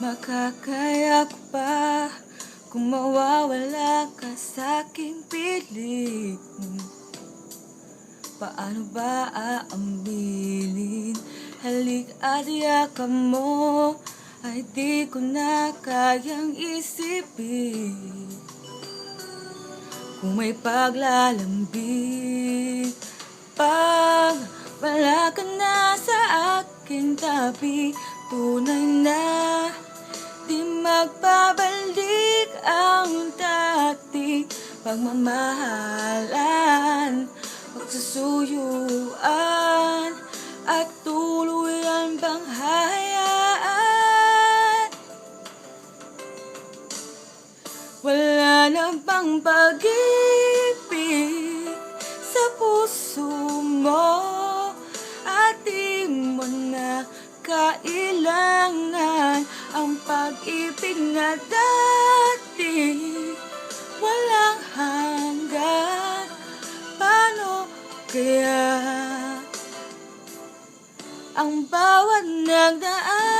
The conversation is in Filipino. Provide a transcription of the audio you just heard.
Makakaya ko pa Kung mawawala ka sa aking piling Paano ba aambilin Halik at yakap mo Ay di ko na kayang isipin. Kung may paglalambing Pag wala ka na sa aking tabi Tunay na Di magbabalik ang dati Pagmamahalan Pagsusuyuan At tuluyan bang hayaan Wala na bang pag-ibig Sa puso mo At di mo na kailangan. Ang pag-ibig na dati Walang hanggan Paano kaya Ang bawat nagdaan